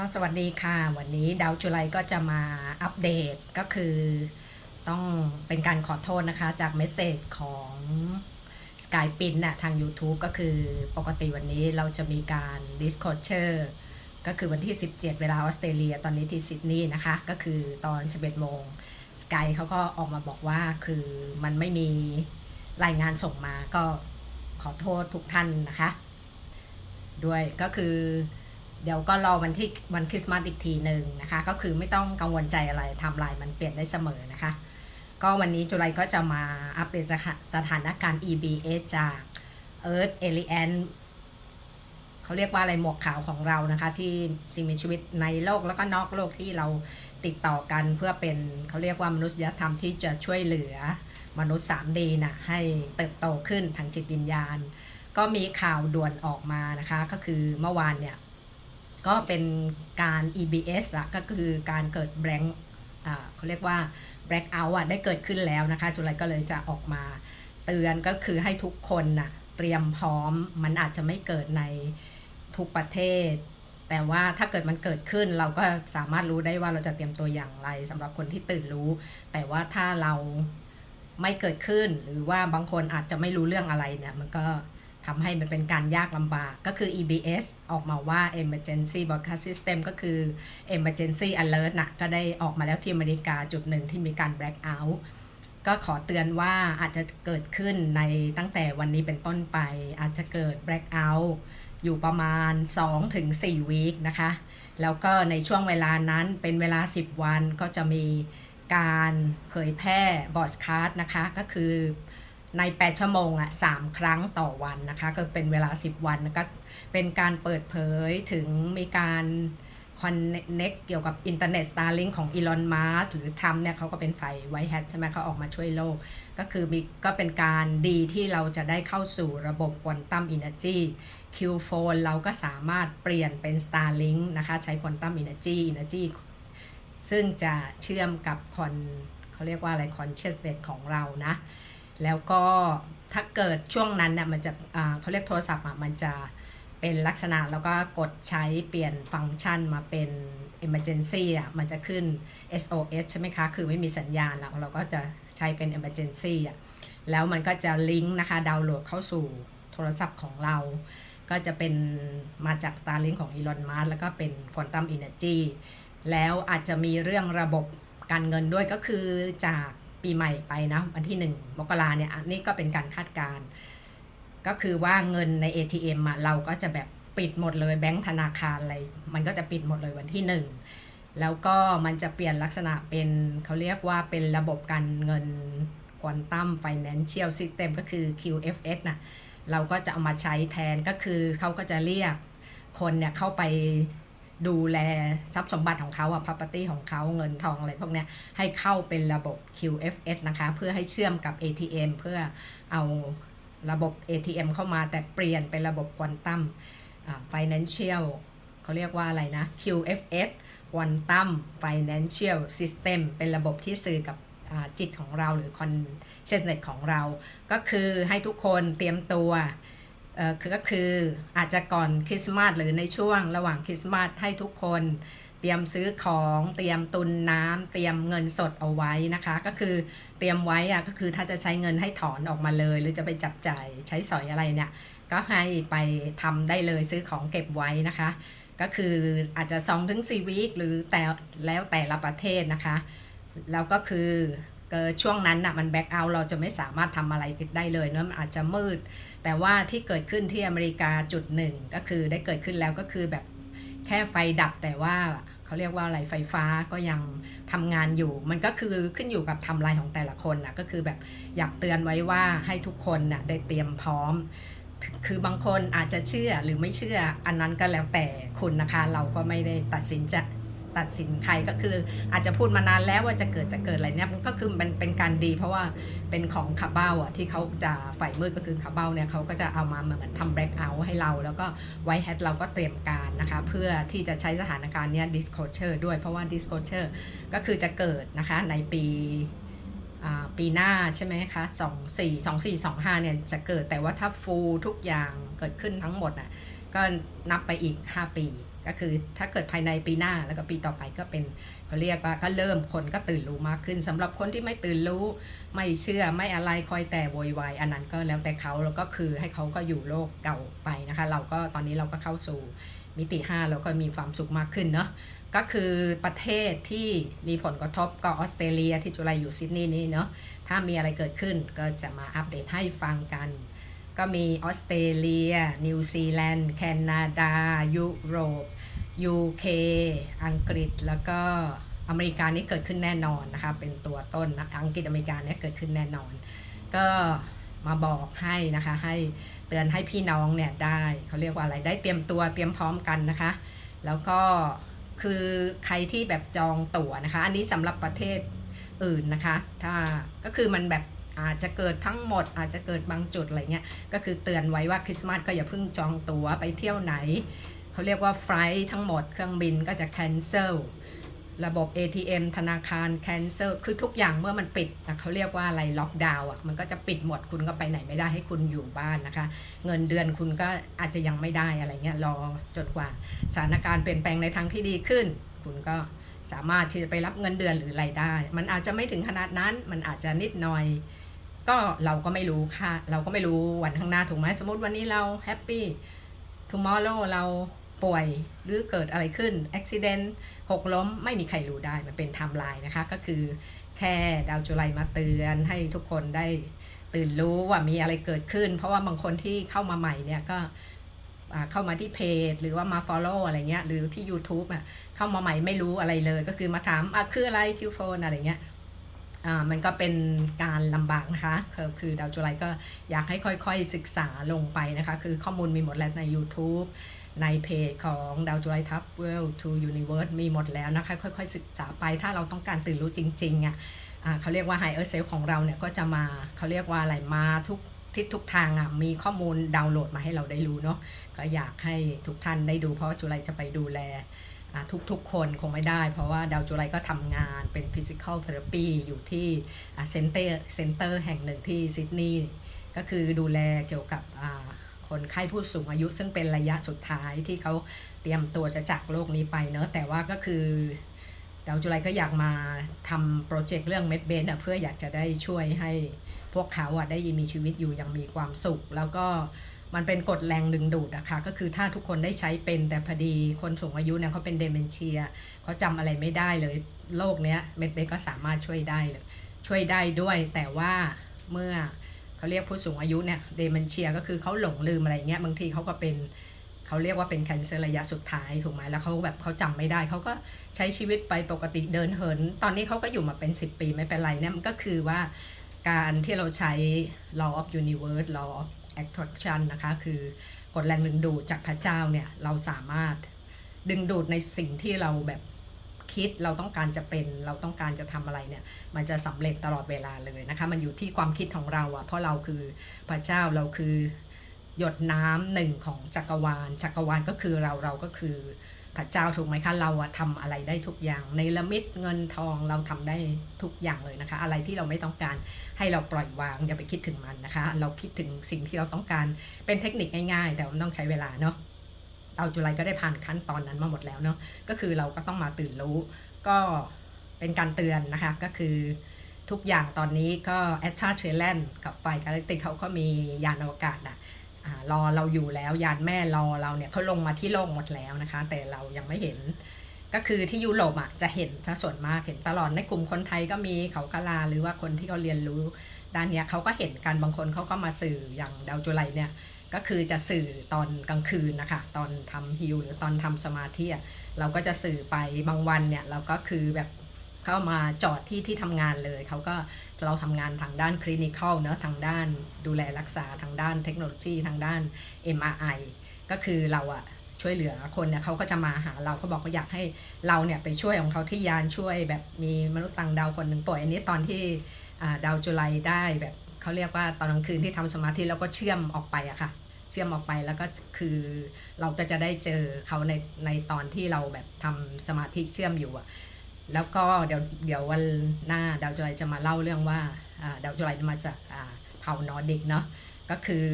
ก็สวัสดีค่ะ วันนี้ดาวจุไลก็จะมาอัปเดตก็คือ ต้องเป็นการขอโทษนะคะจากเมสเซจของ Sky p i n น่ะทาง YouTube ก็คือปกติวันนี้เราจะมีการ Discord เชอร์ก็คือวันที่ 17 เวลาออสเตรเลียตอนนี้ที่ซิดนีย์นะคะ ก็คือตอน11โมง Sky เขาก็ออกมาบอกว่าคือมันไม่มีรายงานส่งมาก็ขอโทษทุกท่านนะคะ ด้วยก็คือ เดี๋ยวก็รอวันที่วันคริสต์มาสอีกทีหนึ่งนะคะ ก็คือไม่ต้องกังวลใจอะไรไทำลายมันเปลี่ยนได้เสมอนะคะ ก็วันนี้จุไลก็จะมาอัปเดตสถาสถานการณ์ EBS จาก Earth Alien เขาเรียกว่าอะไรหมวกขาวของเรานะคะ ที่สิ่งมีชีวิตในโลกแล้วก็นอกโลกที่เราติดต่อกันเพื่อเป็นเขาเรียกว่ามนุษยธรรมที่จะช่วยเหลือมนุษย์ 3D นะให้เติบโตขึ้นทางจิตวิญญาณ ก็มีข่าวด่วนออกมานะคะ ก็คือเมื่อวานเนี่ย ก็เป็นการ EBS อะก็คือการเกิด blank อ่าเขาเรียกว่า black out อะได้เกิดขึ้นแล้วนะคะ จุลัยก็เลยจะออกมาเตือนก็คือให้ทุกคนน่ะเตรียมพร้อมมันอาจจะไม่เกิดในทุกประเทศ แต่ว่าถ้าเกิดมันเกิดขึ้นเราก็สามารถรู้ได้ว่าเราจะเตรียมตัวอย่างไรสำหรับคนที่ตื่นรู้ แต่ว่าถ้าเราไม่เกิดขึ้นหรือว่าบางคนอาจจะไม่รู้เรื่องอะไรเนี่ยมันก็ ทำให้มันเป็นการยากลำบากก็คือ EBS ออกมาว่า Emergency Broadcast System ก็คือ Emergency Alert นะก็ได้ออกมาแล้วที่อเมริกาจุดหนึ่งที่มีการ black out ก็ขอเตือนว่าอาจจะเกิดขึ้นในตั้งแต่วันนี้เป็นต้นไป อาจจะเกิด black out อยู่ประมาณ 2-4วีคนะคะ แล้วก็ในช่วงเวลานั้นเป็นเวลา 10 วันก็จะมีการเผยแพร่บอสคาร์ดนะคะ ก็คือ ใน 8 ชั่วโมงอะ3ครั้งต่อวันนะคะ ก็เป็นเวลา 10 วันก็เป็นการเปิดเผยถึงมีการคอนเน็กเกี่ยวกับอินเทอร์เน็ต Starlink ของอีลอนมาร์หรือทรัมป์เนี่ยเขาก็เป็นฝ่ายไวท์แฮทใช่ไหมเขาออกมาช่วยโลก ก็คือมีก็เป็นการดีที่เราจะได้เข้าสู่ระบบควอนตัมอินเนอร์จีคิวโฟนเราก็สามารถเปลี่ยนเป็น Starlink นะคะ ใช้ควอนตัมอินเนอร์จีอินเนอร์จีซึ่งจะเชื่อมกับคอนเขาเรียกว่าอะไรคอนเชสเ s ของเรานะ แล้วก็ถ้าเกิดช่วงนั้นเนี่ยมันจะเขาเรียกโทรศัพท์อะมันจะเป็นลักษณะแล้วก็กดใช้เปลี่ยนฟังก์ชันมาเป็น emergency อะมันจะขึ้น SOS ใช่ไหมคะ คือไม่มีสัญญาณแล้วเราก็จะใช้เป็น emergency อะแล้วมันก็จะลิงก์นะคะดาวน์โหลดเข้าสู่โทรศัพท์ของเรา ก็จะเป็นมาจาก Starlink ของ Elon Musk แล้วก็เป็น Quantum Energy แล้วอาจจะมีเรื่องระบบการเงินด้วยก็คือจาก ปีใหม่ไปนะวันที่1มกราเนี่ยอันนี้ก็เป็นการคาดการณ์ก็คือว่าเงินใน ATM อะเราก็จะแบบปิดหมดเลยแบงก์ธนาคารอะไร มันก็จะปิดหมดเลยวันที่1แล้วก็มันจะเปลี่ยนลักษณะเป็นเขาเรียกว่าเป็นระบบการเงิน Quantum Financial System ก็คือ QFS นะเราก็จะเอามาใช้แทนก็คือเขาก็จะเรียกคนเนี่ยเข้าไป ดูแลทรัพย์สมบัติของเขาอะ property ของเขาเงินทองอะไรพวกเนี้ยให้เข้าเป็นระบบ QFS นะคะ เพื่อให้เชื่อมกับ ATM เพื่อเอาระบบ ATM เข้ามาแต่เปลี่ยนเป็นระบบ Quantum อ่า Financial เขาเรียกว่าอะไรนะ QFS Quantum Financial System เป็นระบบที่สื่อกับจิตของเราหรือ consciousness ของเรา ก็คือให้ทุกคนเตรียมตัว ก็คืออาจจะก่อนคริสต์มาสหรือในช่วงระหว่างคริสต์มาสให้ทุกคนเตรียมซื้อของเตรียมตุนน้ำเตรียมเงินสดเอาไว้นะคะ ก็คือเตรียมไว้อะก็คือถ้าจะใช้เงินให้ถอนออกมาเลย หรือจะไปจับจ่ายใช้สอยอะไรเนี่ยก็ให้ไปทำได้เลยซื้อของเก็บไว้นะคะ ก็คืออาจจะ2ถึง4วีคหรือแต่แล้วแต่ละประเทศนะคะ แล้วก็คือ ช่วงนั้นน่ะมันแบ็กเอาเราจะไม่สามารถทำอะไรได้เลยเนอะมันอาจจะมืด แต่ว่าที่เกิดขึ้นที่อเมริกาจุดหนึ่งก็คือได้เกิดขึ้นแล้วก็คือแบบแค่ไฟดับแต่ว่าเขาเรียกว่าอะไรไฟฟ้าก็ยังทำงานอยู่ มันก็คือขึ้นอยู่กับทำลายของแต่ละคนนะก็คือแบบอยากเตือนไว้ว่าให้ทุกคนนะได้เตรียมพร้อม คือบางคนอาจจะเชื่อหรือไม่เชื่ออันนั้นก็แล้วแต่คุณนะคะ เราก็ไม่ได้ตัดสินจะ ตัดสินใครก็คือ อาจจะพูดมานานแล้วว่าจะเกิดจะเกิดอะไรเนี่ยมันก็คือมันเป็นการดี เพราะว่าเป็นของคาเบ้าอะที่เขาจะฝ่ายมืดก็คือคาเบ้าเนี่ยเขาก็จะเอามาเหมือนทำแบล็ k เอาท์ให้เรา แล้วก็ไวท์แฮทเราก็เตรียมการนะคะ เพื่อที่จะใช้สถานการณ์เนี้ย disclosure ด้วยเพราะว่า disclosure ก็คือจะเกิดนะคะในปีอ่าปีหน้าใช่ไหมคะสองสี่สองสี่สองห้าเนี่ยจะเกิดแต่ว่าถ้าฟูลทุกอย่างเกิดขึ้นทั้งหมดอะก็นับไปอีก 5 ปี ก็คือถ้าเกิดภายในปีหน้าแล้วก็ปีต่อไปก็เป็นเขาเรียกว่าก็เริ่มคนก็ตื่นรู้มากขึ้นสำหรับคนที่ไม่ตื่นรู้ไม่เชื่อไม่อะไรคอยแต่โวยวายอันนั้นก็แล้วแต่เขาแล้วก็คือให้เขาก็อยู่โลกเก่าไปนะคะ เราก็ตอนนี้เราก็เข้าสู่มิติ 5 แล้วก็มีความสุขมากขึ้นเนาะก็คือประเทศที่มีผลกระทบก็ออสเตรเลียที่จุฬาอยู่ซิดนีย์นี่เนาะถ้ามีอะไรเกิดขึ้นก็จะมาอัปเดตให้ฟังกัน ก็มีออสเตรเลีย นิวซีแลนด์ แคนาดา ยุโรป UK อังกฤษแล้วก็อเมริกานี่เกิดขึ้นแน่นอนนะคะ เป็นตัวต้นนะอังกฤษอเมริกาเนี่ยเกิดขึ้นแน่นอน ก็มาบอกให้นะคะ ให้เตือนให้พี่น้องเนี่ยได้เขาเรียกว่าอะไรได้เตรียมตัวเตรียมพร้อมกันนะคะ แล้วก็คือใครที่แบบจองตั๋วนะคะ อันนี้สำหรับประเทศอื่นนะคะ ถ้าก็คือมันแบบอาจจะเกิดทั้งหมดอาจจะเกิดบางจุดอะไรเงี้ยก็คือเตือนไว้ว่าคริสต์มาสก็อย่าเพิ่งจองตั๋วไปเที่ยวไหน เขาเรียกว่าไฟล์ทั้งหมดเครื่องบินก็จะ cancel ระบบ ATM ธนาคาร cancel คือทุกอย่างเมื่อมันปิดนะเขาเรียกว่าอะไรล็อกดาวน์อะมันก็จะปิดหมดคุณก็ไปไหนไม่ได้ให้คุณอยู่บ้านนะคะ เงินเดือนคุณก็อาจจะยังไม่ได้อะไรเงี้ยรอจนกว่าสถานการณ์เปลี่ยนแปลงในทางที่ดีขึ้น คุณก็สามารถที่จะไปรับเงินเดือนหรือรายได้ มันอาจจะไม่ถึงขนาดนั้น มันอาจจะนิดหน่อย ก็เราก็ไม่รู้ค่ะ เราก็ไม่รู้วันข้างหน้าถูกไหมสมมติวันนี้เราแฮปปี้ tomorrow เรา ป่วยหรือเกิดอะไรขึ้น accident หกล้มไม่มีใครรู้ได้มันเป็นไทม์ไลน์นะคะ ก็คือแค่ดาวจุไลมาเตือนให้ทุกคนได้ตื่นรู้ว่ามีอะไรเกิดขึ้น เพราะว่าบางคนที่เข้ามาใหม่เนี่ยก็เข้ามาที่เพจ หรือว่ามา follow อะไรเงี้ยหรือที่ YouTube อะเข้ามาใหม่ไม่รู้อะไรเลย ก็คือมาถามอะคืออะไรคิวโฟนอะไรเงี้ยอ่ามันก็เป็นการลำบากนะคะคือคือดาวจุไลก็อยากให้ค่อยๆศึกษาลงไปนะคะ คือข้อมูลมีหมดแล้วใน YouTube ในเพจของดาวจุไลทับเวลทูยูนิเวิร์สมีหมดแล้วนะคะ ค่อยๆศึกษาไปถ้าเราต้องการตื่นรู้จริงๆอะอ่าเขาเรียกว่าไฮเออร์เซลของเราเนี่ยก็จะมาเขาเรียกว่าอะไรมาทุกทิศทุกทางอะมีข้อมูลดาวน์โหลดมาให้เราได้รู้เนาะก็อยากให้ทุกท่านได้ดูเพราะจุไลจะไปดูแลทุกๆ คนคงไม่ได้ เพราะว่าดาวจุไลก็ทำงานเป็น Physical Therapy อยู่ที่เซ็นเตอร์เซ็นเตอร์แห่งหนึ่งที่ซิดนีย์ก็คือดูแลเกี่ยวกับ คนไข้ผู้สูงอายุซึ่งเป็นระยะสุดท้ายที่เขาเตรียมตัวจะจากโลกนี้ไปเนอะแต่ว่าก็คือดาวจุไลก็อยากมาทำโปรเจกต์เรื่องเม็ดเบนเพื่ออยากจะได้ช่วยให้พวกเขาอะได้มีชีวิตอยู่อย่างมีความสุข แล้วก็มันเป็นกฎแรงดึงดูดอะค่ะก็คือถ้าทุกคนได้ใช้เป็นแต่พอดีคนสูงอายุเนี่ยเขาเป็นเดเมนเชียเขาจำอะไรไม่ได้เลยโรคเนี้ยเม็ดเบนก็สามารถช่วยได้เลยช่วยได้ด้วยแต่ว่าเมื่อ เขาเรียกผู้สูงอายุเนี่ยเดเมนเชียก็คือเขาหลงลืมอะไรเงี้ยบางทีเขาก็เป็นเขาเรียกว่าเป็นแคนเซอร์ระยะสุดท้ายถูกไหมแล้วเขาแบบเขาจำไม่ได้เขาก็ใช้ชีวิตไปปกติเดินเหิน ตอนนี้เขาก็อยู่มาเป็น 10 ปีไม่เป็นไรเนี่ยมันก็คือว่าการที่เราใช้ law of universe law of attraction นะคะคือกฎแรงดึงดูดจากพระเจ้าเนี่ยเราสามารถดึงดูดในสิ่งที่เราแบบ คิดเราต้องการจะเป็นเราต้องการจะทำอะไรเนี่ยมันจะสำเร็จตลอดเวลาเลยนะคะมันอยู่ที่ความคิดของเราอะเพราะเราคือพระเจ้าเราคือหยดน้ำหนึ่งของจักรวาล จักรวาลก็คือเราเราก็คือพระเจ้าถูกไหมคะเราอะทำอะไรได้ทุกอย่างในละมิดเงินทองเราทำได้ทุกอย่างเลยนะคะ อะไรที่เราไม่ต้องการให้เราปล่อยวางอย่าไปคิดถึงมันนะคะ เราคิดถึงสิ่งที่เราต้องการเป็นเทคนิคง่ายๆ แต่มันต้องใช้เวลาเนาะ เราจุไลก็ได้ผ่านขั้นตอนนั้นมาหมดแล้วเนาะก็คือเราก็ต้องมาตื่นรู้ก็เป็นการเตือนนะคะก็คือทุกอย่างตอนนี้ก็แอตชาเชลแลนกับไฟกาแล็กติกเขาก็มียานอวกาศอะอ่ารอเราอยู่แล้วยานแม่รอเราเนี่ยเขาลงมาที่โลกหมดแล้วนะคะ แต่เรายังไม่เห็น ก็คือที่ยุโรปอะจะเห็นถ้าส่วนมากเห็นตลอดในกลุ่มคนไทยก็มีเขากะลาหรือว่าคนที่เขาเรียนรู้ด้านเนี้ยเขาก็เห็นกันบางคนเขาก็มาสื่ออย่างดาวจุไลเนี่ย ก็คือจะสื่อตอนกลางคืนนะคะ ตอนทำฮิลหรือตอนทำสมาธิเราก็จะสื่อไปบางวันเนี่ยเราก็คือแบบเข้ามาจอดที่ที่ทำงานเลยเขาก็เราทำงานทางด้านคลินิคอลเนอะทางด้านดูแลรักษาทางด้านเทคโนโลยีทางด้าน MRI ก็คือเราอะช่วยเหลือคนเนี่ยเขาก็จะมาหาเราเขาบอกเขาอยากให้เราเนี่ยไปช่วยของเขาที่ยานช่วยแบบมีมนุษย์ต่างดาวคนหนึ่งป่วยอันนี้ตอนที่ดาวจุไลได้แบบ เขาเรียกว่าตอนกลางคืนที่ทำสมาธิแล้วก็เชื่อมออกไปอะค่ะ เชื่อมออกไปแล้วก็คือเราก็จะได้เจอเขาในในตอนที่เราแบบทำสมาธิเชื่อมอยู่อะแล้วก็เดี๋ยวเดี๋ยววันหน้าดาวจุไลจะมาเล่าเรื่องว่าดาวจุไลมาจากเผ่านอร์ดิกเนาะก็คือ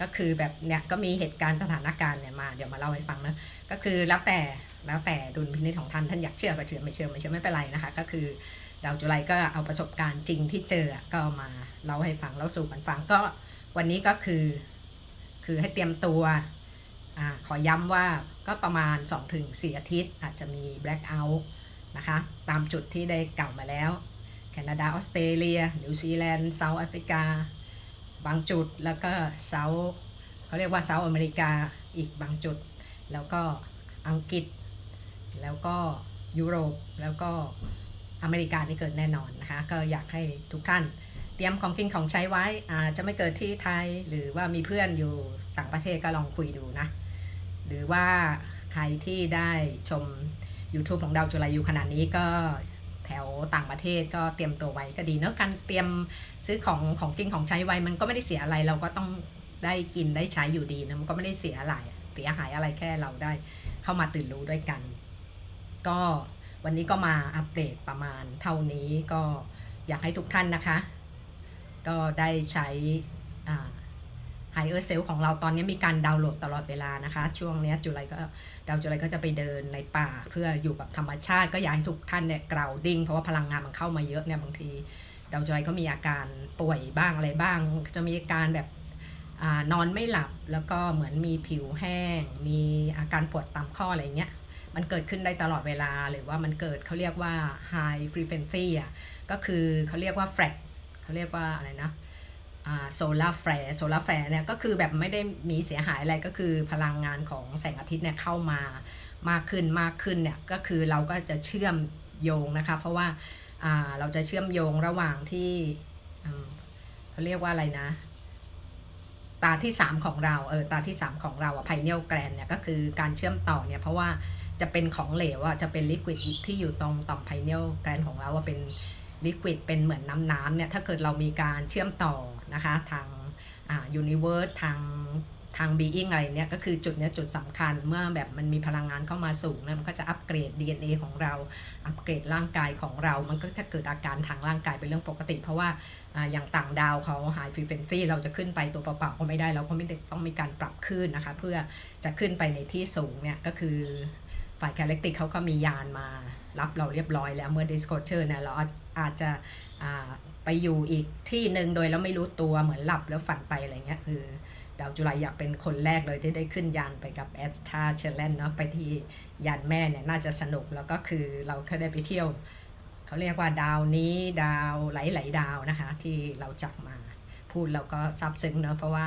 ก็คือแบบเนี่ยก็มีเหตุการณ์สถานการณ์เนี่ยมาเดี๋ยวมาเล่าให้ฟังนะก็คือแล้วแต่แล้วแต่ดุลพินิจของท่านท่านอยากเชื่อก็เชื่อไม่เชื่อไม่เชื่อไม่เป็นไรนะคะ ก็คือ ดาวจุไลก็เอาประสบการณ์จริงที่เจอก็มาเล่าให้ฟังเล่าสู่กันฟังก็วันนี้ก็คือ คือให้เตรียมตัวอขอย้ำว่าก็ประมาณ 2-4 อาทิตย์ อาจจะมี black out นะคะตามจุดที่ได้กล่าวมาแล้ว แคนาดา ออสเตรเลีย นิวซีแลนด์เซาท์แอฟริกา บางจุดแล้วก็เซาท์เขาเรียกว่าเซาท์อเมริกาอีกบางจุด แล้วก็อังกฤษ แล้วก็ยุโรปแล้วก็ อเมริกานี่เกิดแน่นอนนะคะก็อยากให้ทุกท่านเตรียมของกินของใช้ไว้อาจจะไม่เกิดที่ไทย หรือว่ามีเพื่อนอยู่ต่างประเทศก็ลองคุยดูนะ หรือว่าใครที่ได้ชม YouTube ของดาวจุลาอยู่ขนาดนี้ก็แถวต่างประเทศก็เตรียมตัวไว้ก็ดีเนอะการเตรียมซื้อของของกินของใช้ไว้มันก็ไม่ได้เสียอะไรเราก็ต้องได้กินได้ใช้อยู่ดีนะมันก็ไม่ได้เสียอะไรเสียหายอะไรแค่เราได้เข้ามาตื่นรู้ด้วยกัน ก็ วันนี้ก็มาอัปเดตประมาณเท่านี้ก็อยากให้ทุกท่านนะคะ ก็ได้ใช้ไฮเออร์เซลของเราตอนนี้มีการดาวน์โหลดตลอดเวลานะคะ ช่วงนี้จุไลก็ดาวจุไลก็จะไปเดินในป่าเพื่ออยู่กับธรรมชาติ ก็อยากให้ทุกท่านเนี่ยกราวดิ้งเพราะว่าพลังงานมันเข้ามาเยอะเนี่ยบางทีดาวจุไลก็มีอาการป่วยบ้างอะไรบ้าง จะมีอาการแบบอนอนไม่หลับแล้วก็เหมือนมีผิวแห้ง มีอาการปวดตามข้ออะไรเงี้ย มันเกิดขึ้นได้ตลอดเวลา หรือว่ามันเกิดเขาเรียกว่า high frequency อะก็คือเขาเรียกว่า flat เขาเรียกว่าอะไรนะโซลาร์แฟร์โซลาร์แฟร์เนี่ยก็คือแบบไม่ได้มีเสียหายอะไรก็คือพลังงานของแสงอาทิตย์เนี่ยเข้ามามากขึ้นมากขึ้นเนี่ยก็คือเราก็จะเชื่อมโยงนะคะเพราะว่าอ่าเราจะเชื่อมโยงระหว่างที่เขาเรียกว่าอะไรนะ ตาที่ 3 ของเราเออตาที่ 3 ของเราอะไพเนียลแกรนเนี่ยก็คือการเชื่อมต่อเนี่ยเพราะว่า จะเป็นของเหลวอะจะเป็นลิควิดที่อยู่ตรงต่อมไพเนียลแกรนของเราว่าเป็นลิควิดเป็นเหมือนน้ำน้ำเนี่ยถ้าเกิดเรามีการเชื่อมต่อนะคะทางอ่ายูนิเวิร์สทางทางบีอิงอะไรเนี่ยก็คือจุดเนี้ยจุดสำคัญเมื่อแบบมันมีพลังงานเข้ามาสูงเนี่ยมันก็จะอัปเกรด DNA ของเรา อัปเกรดร่างกายของเรา มันก็จะเกิดอาการทางร่างกายเป็นเรื่องปกติ เพราะว่าอ่าอย่างต่างดาวเขา high frequency เราจะขึ้นไปตัวเปล่าๆก็ไม่ได้เราก็ไม่ต้องมีการปรับขึ้นนะคะ เพื่อจะขึ้นไปในที่สูงเนี่ยก็คือ ฝ่ายแคลติกเขาก็มียานมารับเราเรียบร้อยแล้วเมื่อ disclosure เนี่ยเราอาจอาจจะไปอยู่อีกที่หนึ่งโดยแล้วไม่รู้ตัวเหมือนหลับแล้วฝันไปอะไรเงี้ยคือดาวจุฬาอยากเป็นคนแรกเลยที่ได้ขึ้นยานไปกับแอสตาเชลเลนเนาะไปที่ยานแม่เนี่ยน่าจะสนุกแล้วก็คือเราเคยได้ไปเที่ยว เขาเรียกว่าดาวนี้ดาวหลายๆดาวนะคะที่เราจับมาพูดเราก็ซาบซึ้งเนาะเพราะว่า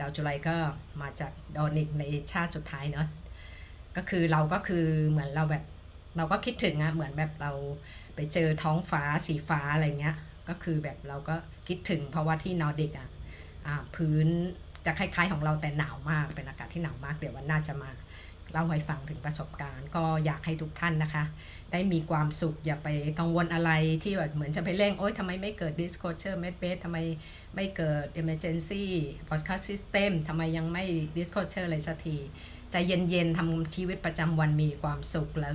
ดาวจุฬาก็มาจากดอนิกในชาติสุดท้ายเนาะ ก็คือเราก็คือเหมือนเราแบบเราก็คิดถึงอะเหมือนแบบเราไปเจอท้องฟ้าสีฟ้าอะไรเงี้ย ก็คือแบบเราก็คิดถึงเพราะว่าที่นอร์ดิกอะอ่าพื้นจะคล้ายๆของเราแต่หนาวมากเป็นอากาศที่หนาวมากเดี๋ยววันหน้าจะมา เล่าให้ฟังถึงประสบการณ์ ก็อยากให้ทุกท่านนะคะ ได้มีความสุขอย่าไปกังวลอะไรที่แบบเหมือนจะไปเร่ง โอ๊ยทำไมไม่เกิด disclosure med base ทำไมไม่เกิด emergency podcast system ทำไมยังไม่ disclosure เลยสักทีใจเย็นๆทำชีวิตประจำวันมีความสุขแล้ว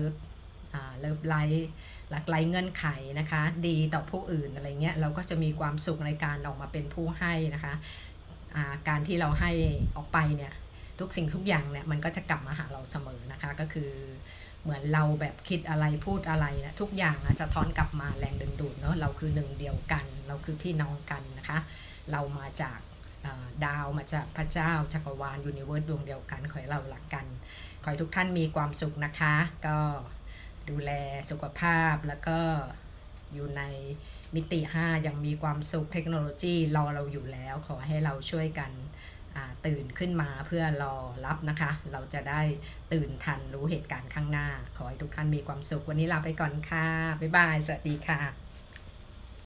เลิฟไลฟ์หลากหลายเงื่อนไขนะคะ ดีต่อผู้อื่นอะไรเงี้ยเราก็จะมีความสุขในการออกมาเป็นผู้ให้นะคะ การที่เราให้ออกไปเนี่ย ทุกสิ่งทุกอย่างเนี่ยมันก็จะกลับมาหาเราเสมอนะคะก็คือเหมือนเราแบบคิดอะไรพูดอะไรนะทุกอย่างอะจะท้อนกลับมาแรงดึงดูดเนาะเราคือหนึ่งเดียวกัน เราคือพี่น้องกันนะคะ เรามาจากดาวมาจากพระเจ้าจักรวาลยูนิเวิร์สดวงเดียวกันขอให้เราหลักกัน ขอให้ทุกท่านมีความสุขนะคะ ก็ดูแลสุขภาพแล้วก็อยู่ในมิติ 5 ยังมีความสุขเทคโนโลยีรอเราอยู่แล้ว ขอให้เราช่วยกัน ตื่นขึ้นมาเพื่อรอรับนะคะ เราจะได้ตื่นทันรู้เหตุการณ์ข้างหน้า ขอให้ทุกท่านมีความสุข วันนี้ลาไปก่อนค่ะ บ๊ายบาย สวัสดีค่ะ